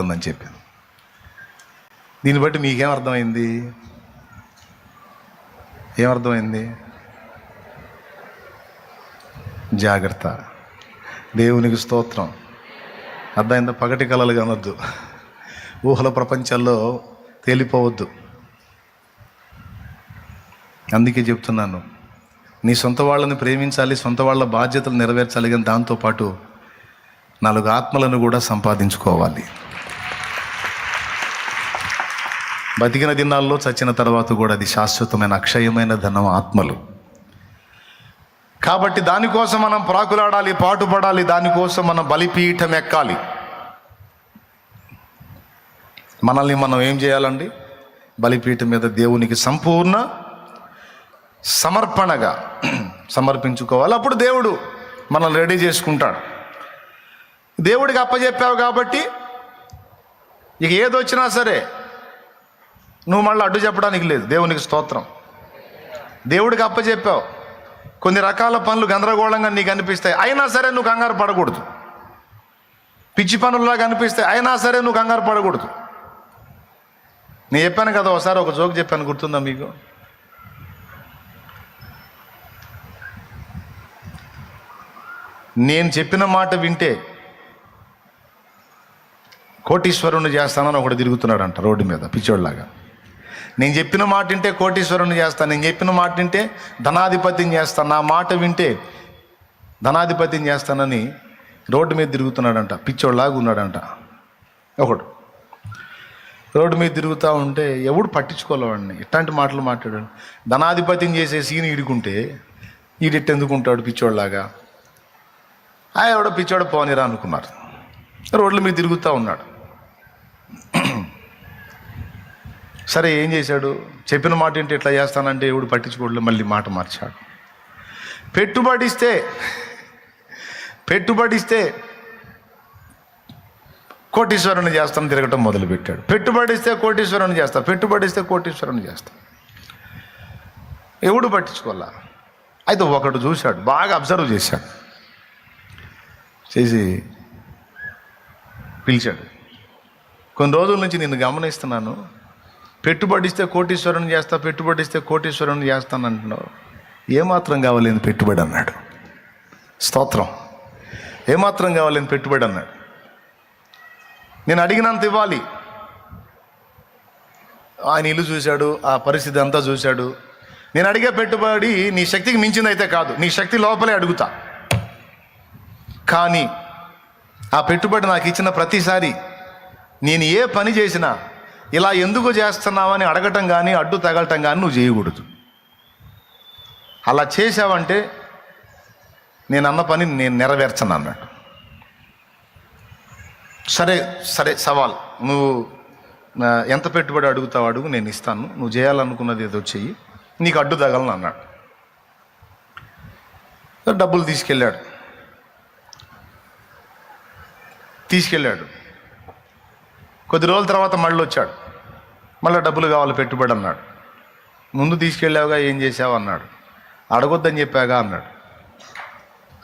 ఉందని చెప్పింది దీన్ని బట్టి మీకేం అర్థమైంది? ఏమర్థమైంది జాగ్రత్త. దేవునికి స్తోత్రం. అర్థమైందా? పగటి కళలు కనొద్దు ఊహల ప్రపంచాల్లో తేలిపోవద్దు. అందుకే చెప్తున్నాను నీ సొంత వాళ్ళని ప్రేమించాలి సొంత వాళ్ళ బాధ్యతలు నెరవేర్చాలి కానీ దాంతోపాటు నాలుగు ఆత్మలను కూడా సంపాదించుకోవాలి. బతికిన దినాల్లో చచ్చిన తర్వాత కూడా అది శాశ్వతమైన అక్షయమైన ధనం ఆత్మలు. కాబట్టి దానికోసం మనం ప్రాకులాడాలి పాటుపడాలి దానికోసం మనం బలిపీఠం ఎక్కాలి. మనల్ని మనం ఏం చేయాలండి? బలిపీఠం మీద దేవునికి సంపూర్ణ సమర్పణగా సమర్పించుకోవాలి. అప్పుడు దేవుడు మనల్ని రెడీ చేసుకుంటాడు. దేవుడికి అప్పచెప్పావు కాబట్టి ఇక ఏదొచ్చినా సరే నువ్వు మళ్ళీ అడ్డు చెప్పడానికి లేదు. దేవునికి స్తోత్రం. దేవుడికి అప్పచెప్పావు. కొన్ని రకాల పనులు గందరగోళంగా నీకు అనిపిస్తాయి. అయినా సరే నువ్వు కంగారు పడకూడదు. పిచ్చి పనుల్లాగా అనిపిస్తాయి. అయినా సరే నువ్వు కంగారు పడకూడదు. నేను చెప్పాను కదా ఒకసారి ఒక జోక్ చెప్పాను. గుర్తుందా మీకు? నేను చెప్పిన మాట వింటే కోటీశ్వరుని చేస్తానని ఒకడు తిరుగుతున్నాడంట రోడ్డు మీద పిచ్చోళ్ళలాగా. నేను చెప్పిన మాట వింటే కోటీశ్వరుని చేస్తాను నేను చెప్పిన మాట వింటే ధనాధిపతిని చేస్తాను నా మాట వింటే ధనాధిపతిని చేస్తానని రోడ్డు మీద తిరుగుతున్నాడంట పిచ్చోళ్ళలాగా ఉన్నాడంట. ఒకడు రోడ్డు మీద తిరుగుతూ ఉంటే ఎవడు పట్టించుకోలేవాడిని ఇట్లాంటి మాటలు మాట్లాడాడు. ధనాధిపతిని చేసే సీన్ ఇడుకుంటే ఈడెట్టెందుకుంటాడు పిచ్చోళ్ళలాగా ఆ ఎవడో పిచ్చోడ పోనీరా అనుకున్నారు. రోడ్ల మీద తిరుగుతూ ఉన్నాడు. సరే ఏం చేశాడు? చెప్పిన మాట ఏంటి? ఇట్లా చేస్తానంటే ఎవడు పట్టించుకోడు మళ్ళీ మాట మార్చాడు. పెట్టుబడిస్తే పెట్టుబడిస్తే కోటీశ్వరుని చేస్తాను తిరగటం మొదలుపెట్టాడు. పెట్టుబడిస్తే కోటీశ్వరుని చేస్తా పెట్టుబడిస్తే కోటీశ్వరుని చేస్తా ఎవడు పట్టించుకోవాలా? అయితే ఒకడు చూశాడు బాగా అబ్జర్వ్ చేశాడు. చేసి పిలిచాడు కొన్ని రోజుల నుంచి నిన్ను గమనిస్తున్నాను. పెట్టుబడిస్తే కోటీశ్వరుని చేస్తా పెట్టుబడిస్తే కోటీశ్వరుని చేస్తాను అంటున్నావు ఏమాత్రం కావాలని పెట్టుబడి అన్నాడు. స్తోత్రం. ఏమాత్రం కావాలని పెట్టుబడి అన్నాడు. నేను అడిగినంత ఇవ్వాలి. ఆయన ఇల్లు చూశాడు ఆ పరిస్థితి అంతా చూశాడు. నేను అడిగే పెట్టుబడి నీ శక్తికి మించిందైతే కాదు నీ శక్తి లోపలే అడుగుతా. కానీ ఆ పెట్టుబడి నాకు ఇచ్చిన ప్రతిసారి నేను ఏ పని చేసినా ఇలా ఎందుకు చేస్తున్నావని అడగటం కానీ అడ్డు తగలటం కానీ నువ్వు చేయకూడదు. అలా చేసావంటే నేను అన్న పని నేను నెరవేర్చను అన్నాడు. సరే సరే సవాల్. నువ్వు ఎంత పెట్టుబడి అడుగుతావు అడుగు నేను ఇస్తాను. నువ్వు చేయాలనుకున్నది ఏదో చెయ్యి. నీకు అడ్డు తగలను అన్నాడు. డబ్బులు తీసుకెళ్ళాడు. తీసుకెళ్ళాడు. కొద్ది రోజుల తర్వాత మళ్ళీ వచ్చాడు. మళ్ళీ డబ్బులు కావాలి పెట్టుబడి అన్నాడు. ముందు తీసుకెళ్ళావుగా ఏం చేసావు అన్నాడు. అడగొద్దని చెప్పాగా అన్నాడు.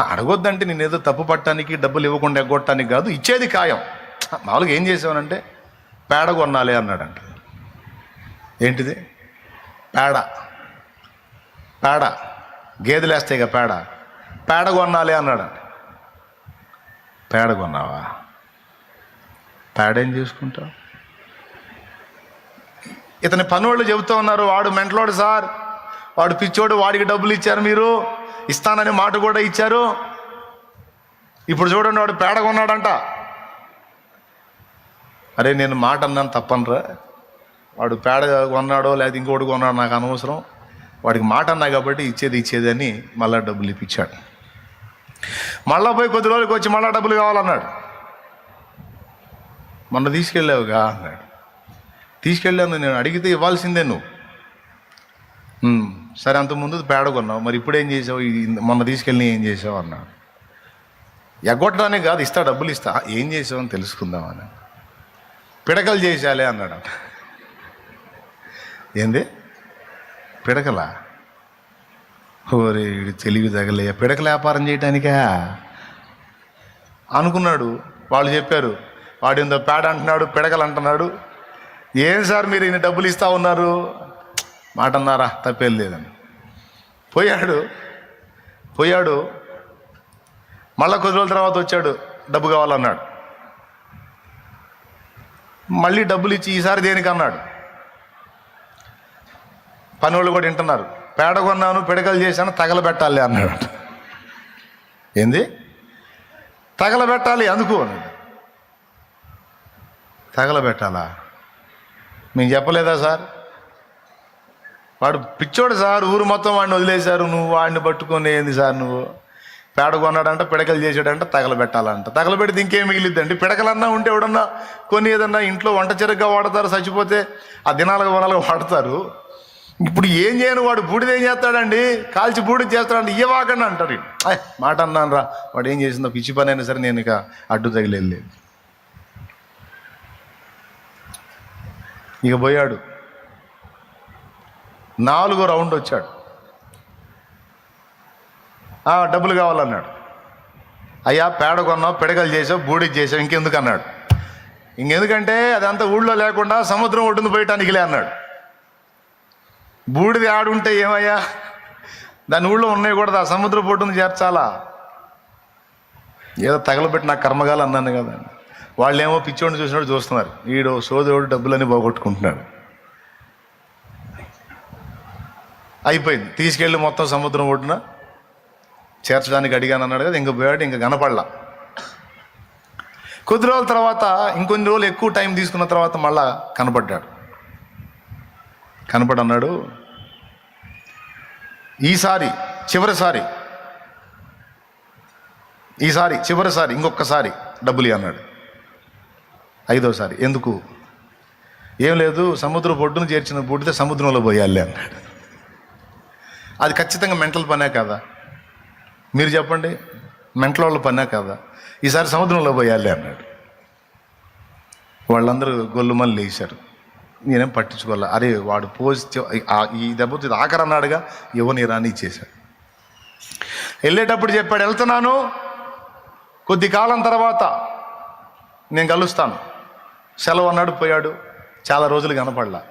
అడగొద్దంటే నేను ఏదో తప్పు పట్టడానికి డబ్బులు ఇవ్వకుండా ఎగ్గొట్టడానికి కాదు ఇచ్చేది ఖాయం. మామూలుగా ఏం చేసావనంటే పేడ కొనాలి అన్నాడంట. ఏంటిది? పేడ. పేడ. గేదెలు వేస్తాయి పేడ. పేడ కొన్నాలి అన్నాడంట. పేడ కొన్నావా? పేడ ఏం ఇతని పనువాళ్ళు చెబుతూ ఉన్నారు వాడు మెంటలోడు సార్. వాడు పిచ్చోడు వాడికి డబ్బులు ఇచ్చారు మీరు. ఇస్తానని మాట కూడా ఇచ్చారు. ఇప్పుడు చూడండి వాడు పేడ కొన్నాడంట. అరే నేను మాట అన్నాను తప్పనరా. వాడు పేడ కొన్నాడో లేదా ఇంకోటి కొన్నాడో నాకు అనవసరం. వాడికి మాట అన్నా కాబట్టి ఇచ్చేది ఇచ్చేది అని మళ్ళా డబ్బులు ఇప్పించాడు. మళ్ళా పోయి కొద్ది రోజులకి వచ్చి మళ్ళా డబ్బులు కావాలన్నాడు. మొన్న తీసుకెళ్ళావుగా అన్నాడు. తీసుకెళ్ళాను నేను అడిగితే ఇవ్వాల్సిందే నువ్వు. సరే అంతకుముందు ముందు పేడ కొన్నావు మరి ఇప్పుడు ఏం చేసావు మొన్న తీసుకెళ్ళి ఏం చేసావు అన్నాడు. ఎగ్గొట్టడానికి కాదు ఇస్తా డబ్బులు ఇస్తా. ఏం చేసావు అని తెలుసుకుందామని పిడకలు చేసాలే అన్నాడు. ఏంది? పిడకలా? ఓరే తెలివి తగలే. పిడకల వ్యాపారం చేయటానికా? అనుకున్నాడు వాళ్ళు చెప్పారు వాడిందో పేడ అంటున్నాడు పిడకలు అంటున్నాడు. ఏం సార్ మీరు ఇన్ని డబ్బులు ఇస్తా ఉన్నారు? మాట అన్నారా తప్పేం లేదని పోయాడు పోయాడు. మళ్ళా కొద్ది రోజుల తర్వాత వచ్చాడు డబ్బు కావాలన్నాడు. మళ్ళీ డబ్బులు ఇచ్చి ఈసారి దేనికి అన్నాడు? పని వాళ్ళు కూడా వింటున్నారు పేడ కొన్నాను పిడకలు చేశాను తగలబెట్టాలి అన్నాడు. ఏంది? తగలబెట్టాలి అందుకు అన్నాడు. తగలబెట్టాలా? మేము చెప్పలేదా సార్? వాడు పిచ్చోడు సార్ ఊరు మొత్తం వాడిని వదిలేశారు నువ్వు వాడిని పట్టుకొని ఏంది సార్ నువ్వు? పేడ కొన్నాడంట పిడకలు చేసాడంట తగలబెట్టాలంట. తగలబెడితే ఇంకేం మిగిలిద్దండి? పిడకలన్నా ఉంటే ఎవడన్నా కొన్ని ఏదన్నా ఇంట్లో వంట చెరుగ్గా వాడతారు చచ్చిపోతే ఆ దినాలుగా వనాలుగా వాడతారు. ఇప్పుడు ఏం చేయను వాడు? బూడిద ఏం చేస్తాడండి? కాల్చి బూడిద చేస్తాడండి ఇవ్వకండి అంటారు మాట అన్నాను రా వాడు ఏం చేసిందో పిచ్చి పని అయినా సరే నేను ఇక అడ్డు తగిలేదు ఇక పోయాడు. నాలుగో రౌండ్ వచ్చాడు. డబ్బులు కావాలన్నాడు. అయ్యా పేడ కొన్నావు పిడకలు చేసావు బూడిద చేసావు ఇంకెందుకు అన్నాడు. ఇంకెందుకంటే అదంతా ఊళ్ళో లేకుండా సముద్రం ఒడ్డున పోయటానికిలే అన్నాడు. బూడిది ఆడుంటే ఏమయ్యా? దాని ఊళ్ళో ఉన్నాయి కూడా ఆ సముద్ర పొడ్డును చేర్చాలా? ఏదో తగలబెట్టి నా కర్మగాలు అన్నాను కదండి వాళ్ళేమో పిచ్చోడిని చూసినట్టు చూస్తున్నారు. వీడు సోదరుడు డబ్బులని పోగొట్టుకుంటున్నాడు. అయిపోయింది. తీసుకెళ్ళి మొత్తం సముద్రం ఒడ్డున చేర్చడానికి అడిగాను అన్నాడు కదా ఇంక పోయాడు ఇంకా కనపడలా. కొద్ది రోజుల తర్వాత ఇంకొన్ని రోజులు ఎక్కువ టైం తీసుకున్న తర్వాత మళ్ళా కనపడ్డాడు. కనపడన్నాడు ఈసారి చివరిసారి ఈసారి చివరిసారి ఇంకొకసారి డబ్బులు అన్నాడు ఐదోసారి. ఎందుకు? ఏం లేదు సముద్ర బొడ్డును చేర్చిన బుడ్డితే సముద్రంలో పోయాలి అన్నాడు. అది ఖచ్చితంగా మెంటల్ పనే కదా? మీరు చెప్పండి మెంటల్ వాళ్ళ పనే కదా? ఈసారి సముద్రంలో పోయాలి అన్నాడు. వాళ్ళందరూ గొల్లుమని లేచారు. నేనేం పట్టించుకోవాలి? అరే వాడు పోసి ఈ దెబ్బతో ఇది ఆఖరి అన్నాడుగా ఇవ్వని రాని ఇచ్చేశాడు వెళ్ళేటప్పుడు చెప్పాడు వెళ్తున్నాను. కొద్ది కాలం తర్వాత నేను కలుస్తాను. సెలవు అన్నాడు పోయాడు. చాలా రోజులు కనపడలా.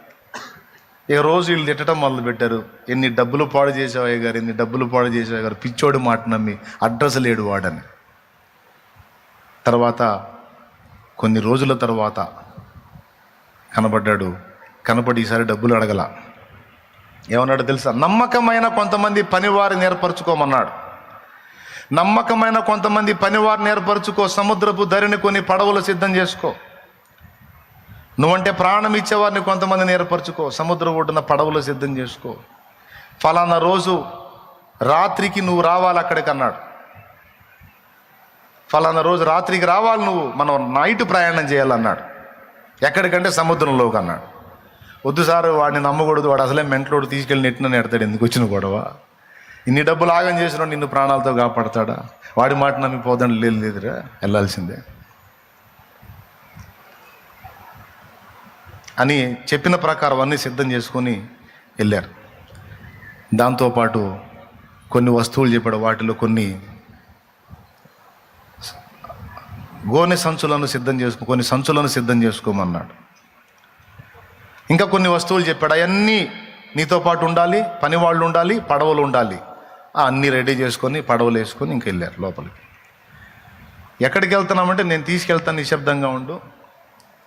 ఏ రోజు వీళ్ళు తిట్టడం మొదలు పెట్టారు. ఎన్ని డబ్బులు పాడు చేసేవాయి గారు ఎన్ని డబ్బులు పాడు చేసేవాయి గారు. పిచ్చోడు మాట నమ్మి అడ్రస్ లేడు వాడని. తర్వాత కొన్ని రోజుల తర్వాత కనబడ్డాడు కనపడి ఈసారి డబ్బులు అడగల. ఏమన్నాడు తెలుసా? నమ్మకమైన కొంతమంది పనివారిని ఏర్పరచుకోమన్నాడు. నమ్మకమైన కొంతమంది పనివారిని ఏర్పరచుకో సముద్రపు ధరిని కొన్ని పడవలు సిద్ధం చేసుకో. నువ్వంటే ప్రాణం ఇచ్చేవారిని కొంతమందిని ఏర్పరచుకో. సముద్ర ఒడ్డున పడవలు సిద్ధం చేసుకో. ఫలానా రోజు రాత్రికి నువ్వు రావాలి అక్కడికి అన్నాడు ఫలానా రోజు రాత్రికి రావాలి నువ్వు. మనం నైట్ ప్రయాణం చేయాలన్నాడు. ఎక్కడికంటే సముద్రంలోకి అన్నాడు. వద్దు సార్ వాడిని నమ్మకూడదు. వాడు అసలే మెంట్లోడు తీసుకెళ్ళి నెట్టిన నెడతాడు. ఎందుకు వచ్చిన గొడవ? ఇన్ని డబ్బులు ఆగం చేసిన నిన్ను ప్రాణాలతో కాపాడతాడా? వాడి మాట నమ్మి పోదండి లేదు లేదురా వెళ్ళాల్సిందే. అని చెప్పిన ప్రకారం అన్నీ సిద్ధం చేసుకొని వెళ్ళారు. దాంతోపాటు కొన్ని వస్తువులు చెప్పాడు. వాటిలో కొన్ని గోనె సంచులను సిద్ధం చేసుకో కొన్ని సంచులను సిద్ధం చేసుకోమన్నాడు. ఇంకా కొన్ని వస్తువులు చెప్పాడు. అవన్నీ నీతో పాటు ఉండాలి పని వాళ్ళు ఉండాలి పడవలు ఉండాలి. అన్నీ రెడీ చేసుకొని పడవలు వేసుకొని ఇంక వెళ్ళారు లోపలికి. ఎక్కడికి వెళ్తున్నామంటే నేను తీసుకెళ్తాను నిశ్శబ్దంగా ఉండు.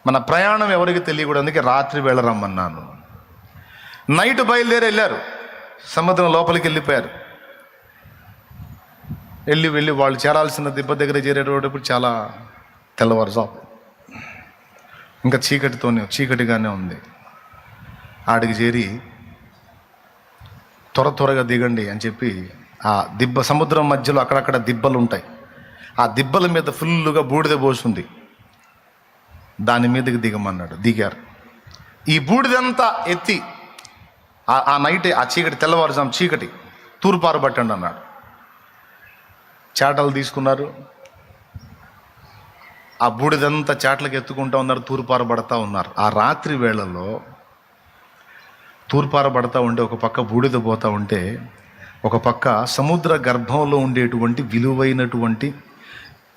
మన ప్రయాణం ఎవరికి తెలియకూడదు అందుకే రాత్రి వేళ రమ్మన్నాను. నైట్ బయలుదేరి వెళ్ళారు. సముద్రం లోపలికి వెళ్ళిపోయారు. వెళ్ళి వెళ్ళి వాళ్ళు చేరాల్సిన దిబ్బ దగ్గర చేరేటప్పుడు చాలా తెల్లవారుజాము. ఇంకా చీకటితోనే చీకటిగానే ఉంది. ఆడికి చేరి త్వర త్వరగా దిగండి అని చెప్పి ఆ దిబ్బ సముద్రం మధ్యలో అక్కడక్కడ దిబ్బలు ఉంటాయి. ఆ దిబ్బల మీద ఫుల్లుగా బూడిద పోసింది. దాని మీదకి దిగమన్నాడు దిగారు. ఈ బూడిదంతా ఎత్తి ఆ- ఆ నైట్ ఆ చీకటి తెల్లవారుజాము చీకటి తూర్పారు పట్టండి అన్నాడు. చాటలు తీసుకున్నారు. ఆ బూడిదంతా చేటలకు ఎత్తుకుంటా ఉన్నారు తూర్పారబడతా ఉన్నారు. ఆ రాత్రి వేళల్లో తూర్పారబడతా ఉంటే ఒక పక్క బూడిద పోతా ఉంటే ఒక పక్క సముద్ర గర్భంలో ఉండేటువంటి విలువైనటువంటి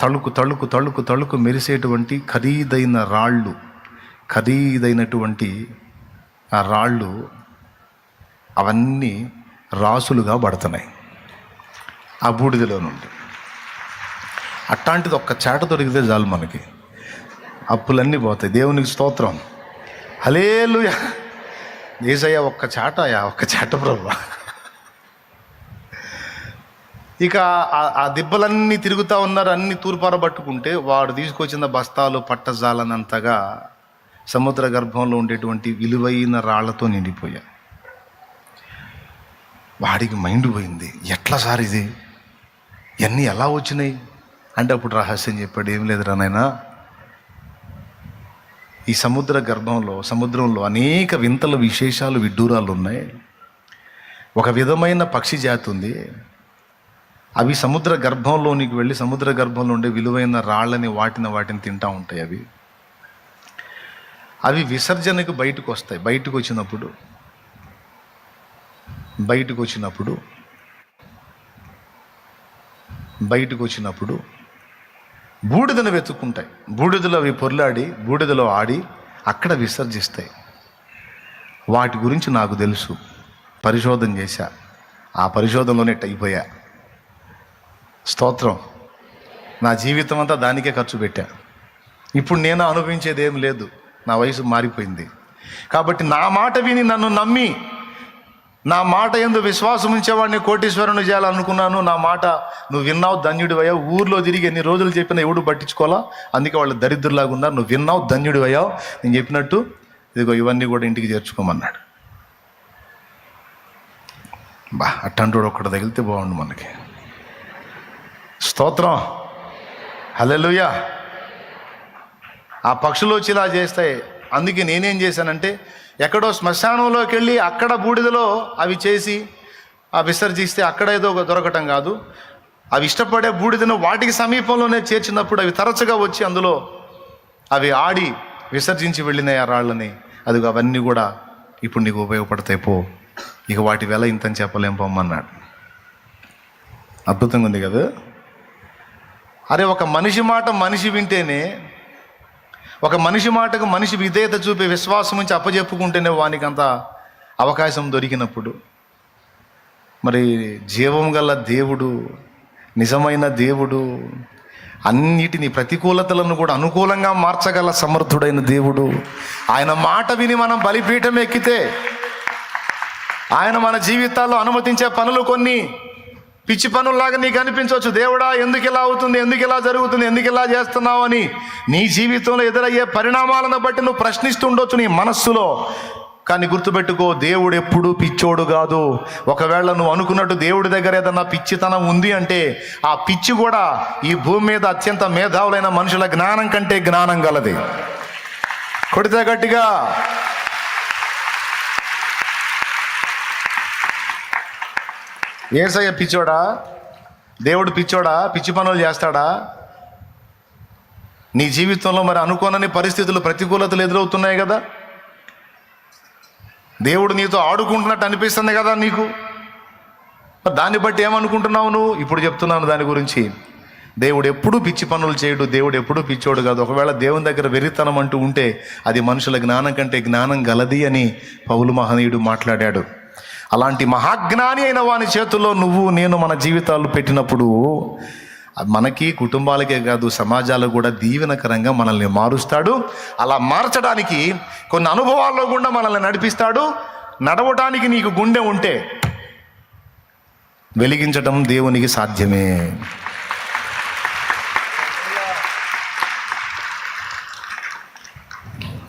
తళుకు తళుకు తళుకు తళుకు మెరిసేటువంటి ఖరీదైన రాళ్ళు. ఖరీదైనటువంటి ఆ రాళ్ళు అవన్నీ రాసులుగా పడుతున్నాయి. ఆ బూడిదలో నుండి. అట్లాంటిది ఒక్క చేట దొరికితే చాలు మనకి. అప్పులన్నీ పోతాయి. దేవునికి స్తోత్రం. హలేలు ఏసయ్య ఒక్క చాటయా ఒక్క చాట ప్రభు. ఇక ఆ- దెబ్బలన్నీ దిబ్బలన్నీ తిరుగుతూ ఉన్నారు అన్ని తూర్పార పట్టుకుంటే వాడు తీసుకొచ్చిన బస్తాలు పట్టజాలనంతగా సముద్ర గర్భంలో ఉండేటువంటి విలువైన రాళ్ళతో నిండిపోయా. వాడికి మైండ్ పోయింది ఎట్లా సార్ ఇది? ఇవన్నీ ఎలా వచ్చినాయి? అంటే అప్పుడు రహస్యం చెప్పాడు ఏం లేదురా నాయనా. ఈ సముద్ర గర్భంలో సముద్రంలో అనేక వింతల విశేషాలు విడ్డూరాలు ఉన్నాయి. ఒక విధమైన పక్షి జాతి ఉంది. అవి సముద్ర గర్భంలోనికి వెళ్ళి సముద్ర గర్భంలో ఉండే విలువైన రాళ్ళని వాటిని వాటిని తింటా ఉంటాయి అవి. అవి విసర్జనకు బయటకు వస్తాయి. బయటకు వచ్చినప్పుడు బయటకు వచ్చినప్పుడు బయటకు వచ్చినప్పుడు బూడిదను వెతుక్కుంటాయి. బూడిదలో అవి పొర్లాడి బూడిదలో ఆడి అక్కడ విసర్జిస్తాయి. వాటి గురించి నాకు తెలుసు. పరిశోధన చేశా. ఆ పరిశోధనలోనే టైపోయా స్తోత్రం. నా జీవితం అంతా దానికే ఖర్చు పెట్టా. ఇప్పుడు నేను అనుభవించేది ఏం లేదు. నా వయసు మారిపోయింది. కాబట్టి నా మాట విని నన్ను నమ్మి నా మాట ఎందు విశ్వాసం ఉంచేవాడిని కోటీశ్వరుని చేయాలనుకున్నాను. నా మాట నువ్వు విన్నావు ధన్యుడు అయ్యావు ఊర్లో తిరిగి ఎన్ని రోజులు చెప్పినా ఎవడు పట్టించుకోవాలా? అందుకే వాళ్ళు దరిద్రులాగా ఉన్నారు నువ్వు విన్నావు ధన్యుడు అయ్యావు నేను చెప్పినట్టు ఇదిగో ఇవన్నీ కూడా ఇంటికి చేర్చుకోమన్నాడు. బా అట్టంటోడు ఒక్కడు తగిలితే బాగుండు మనకి. స్తోత్రం. హల్లెలూయా. ఆ పక్షులు వచ్చి ఇలా చేస్తాయి. అందుకే నేనేం చేశానంటే ఎక్కడో శ్మశానంలోకి వెళ్ళి అక్కడ బూడిదలో అవి చేసి ఆ విసర్జిస్తే అక్కడ ఏదో దొరకటం కాదు. అవి ఇష్టపడే బూడిదను వాటికి సమీపంలోనే చేర్చినప్పుడు అవి తరచుగా వచ్చి అందులో అవి ఆడి విసర్జించి వెళ్ళినాయి ఆ రాళ్ళని. అది అవన్నీ కూడా ఇప్పుడు నీకు ఉపయోగపడతాయి పో. ఇక వాటి వెల ఇంతని చెప్పలేం పొమ్మన్నాడు. అద్భుతంగా ఉంది కదా? అరే ఒక మనిషి మాట మనిషి వింటేనే ఒక మనిషి మాటకు మనిషి విధేయత చూపే విశ్వాసం నుంచి అప్పచెప్పుకుంటేనే వానికి అంత అవకాశం దొరికినప్పుడు. మరి జీవం గల దేవుడు నిజమైన దేవుడు అన్నిటిని ప్రతికూలతలను కూడా అనుకూలంగా మార్చగల సమర్థుడైన దేవుడు. ఆయన మాట విని మనం బలిపీఠం ఎక్కితే ఆయన మన జీవితాల్లో అనుమతించే పనులు కొన్ని. పిచ్చి పనుల్లాగా నీకు అనిపించవచ్చు. దేవుడా ఎందుకు ఇలా అవుతుంది? ఎందుకు ఇలా జరుగుతుంది? ఎందుకు ఇలా చేస్తున్నావు? అని నీ జీవితంలో ఎదురయ్యే పరిణామాలను బట్టి నువ్వు ప్రశ్నిస్తుండొచ్చు నీ మనస్సులో. కానీ గుర్తుపెట్టుకో దేవుడు ఎప్పుడు పిచ్చోడు కాదు. ఒకవేళ నువ్వు అనుకున్నట్టు దేవుడి దగ్గర ఏదన్నా పిచ్చితనం ఉంది అంటే ఆ పిచ్చి కూడా ఈ భూమి మీద అత్యంత మేధావులైన మనుషుల జ్ఞానం కంటే జ్ఞానం గలది. కొడితే గట్టిగా ఏసయ్య పిచ్చోడా? దేవుడు పిచ్చోడా? పిచ్చి పనులు చేస్తాడా? నీ జీవితంలో మరి అనుకోనని పరిస్థితులు ప్రతికూలతలు ఎదురవుతున్నాయి కదా? దేవుడు నీతో ఆడుకుంటున్నట్టు అనిపిస్తుంది కదా నీకు? దాన్ని బట్టి ఏమనుకుంటున్నావు నువ్వు? ఇప్పుడు చెప్తున్నాను దాని గురించి. దేవుడు ఎప్పుడూ పిచ్చి పనులు చేయడు దేవుడు ఎప్పుడూ పిచ్చోడు కాదు. ఒకవేళ దేవుని దగ్గర వెరితనం అంటూ ఉంటే అది మనుషుల జ్ఞానం కంటే జ్ఞానం గలది అని పౌలు మహనీయుడు మాట్లాడాడు. అలాంటి మహాజ్ఞాని అయిన వాని చేతుల్లో నువ్వు నేను మన జీవితాలు పెట్టినప్పుడు అది మనకి కుటుంబాలకే కాదు సమాజాలకు కూడా దీవెనకరంగా మనల్ని మారుస్తాడు. అలా మార్చడానికి కొన్ని అనుభవాల్లో కూడా మనల్ని నడిపిస్తాడు. నడవటానికి నీకు గుండె ఉంటే వెలిగించటం దేవునికి సాధ్యమే.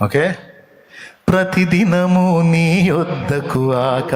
ఓకే? ప్రతిదినము నీ యొద్దకు ఆక